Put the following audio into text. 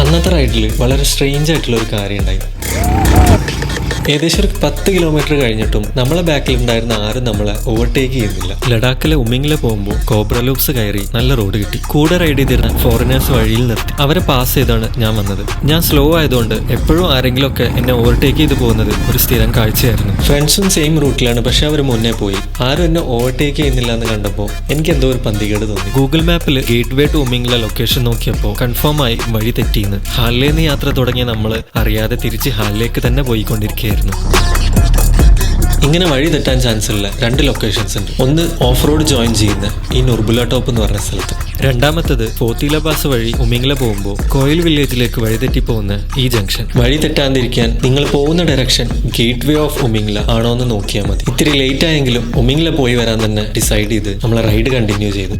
അന്നത്തെ റൈഡിൽ വളരെ സ്ട്രേഞ്ച് ആയിട്ടുള്ള ഒരു കാര്യം ഉണ്ടായി ഏകദേശം ഒരു പത്ത് കിലോമീറ്റർ കഴിഞ്ഞിട്ടും നമ്മളെ ബാക്കിൽ ഉണ്ടായിരുന്ന ആരും നമ്മളെ ഓവർടേക്ക് ചെയ്യുന്നില്ല. ലഡാക്കിലെ ഉമ്മിങ്ങിലെ പോകുമ്പോൾ കോബ്ര ലൂപ്സ് കയറി നല്ല റോഡ് കിട്ടി. കൂടെ റൈഡ് ചെയ്തിരുന്ന ഫോറിനേഴ്സ് വഴിയിൽ നിർത്തി. അവരെ പാസ് ചെയ്താണ് ഞാൻ വന്നത്. ഞാൻ സ്ലോ ആയതുകൊണ്ട് എപ്പോഴും ആരെങ്കിലുമൊക്കെ എന്നെ ഓവർടേക്ക് ചെയ്ത് പോകുന്നത് ഒരു സ്ഥിരം കാഴ്ചയായിരുന്നു. ഫ്രണ്ട്സും സെയിം റൂട്ടിലാണ് പക്ഷെ അവർ മുന്നേ പോയി. ആരും എന്നെ ഓവർടേക്ക് ചെയ്യുന്നില്ല എന്ന് കണ്ടപ്പോൾ എനിക്ക് എന്തോ ഒരു പന്തികേട് തോന്നി. ഗൂഗിൾ മാപ്പിൽ ഗേറ്റ് വേ ടു ഉമ്മിങ്ങിലെ ലൊക്കേഷൻ നോക്കിയപ്പോൾ കൺഫേം ആയി വഴി തെറ്റിയെന്ന് ഹാലിലേന്ന് യാത്ര തുടങ്ങിയ നമ്മൾ അറിയാതെ തിരിച്ച് ഹാലിലേക്ക് തന്നെ പോയിക്കൊണ്ടിരിക്കുകയായിരുന്നു ഇങ്ങനെ വഴി തെറ്റാൻ ചാൻസ് ഉള്ള രണ്ട് ലൊക്കേഷൻസ് ഉണ്ട്. ഒന്ന് ഓഫ് റോഡ് ജോയിൻ ചെയ്യുന്ന ഈ നുർബുല ടോപ്പ് എന്ന് പറഞ്ഞ സ്ഥലത്ത്. രണ്ടാമത്തത് ഫോത്തില പാസ് വഴി ഉമിംഗ്ല പോകുമ്പോൾ കോയിൽ വില്ലേജിലേക്ക് വഴി തെറ്റി പോകുന്ന ഈ ജംഗ്ഷൻ വഴി തെറ്റാതിരിക്കാൻ നിങ്ങൾ പോകുന്ന direction gate way of Umlingla ആണോ എന്ന് നോക്കിയാൽ മതി. ഇത്തിരി ലേറ്റ് ആയെങ്കിലും ഉമിംഗ്ല പോയി വരാൻ തന്നെ ഡിസൈഡ് ചെയ്ത് നമ്മളെ റൈഡ് കണ്ടിന്യൂ ചെയ്തു.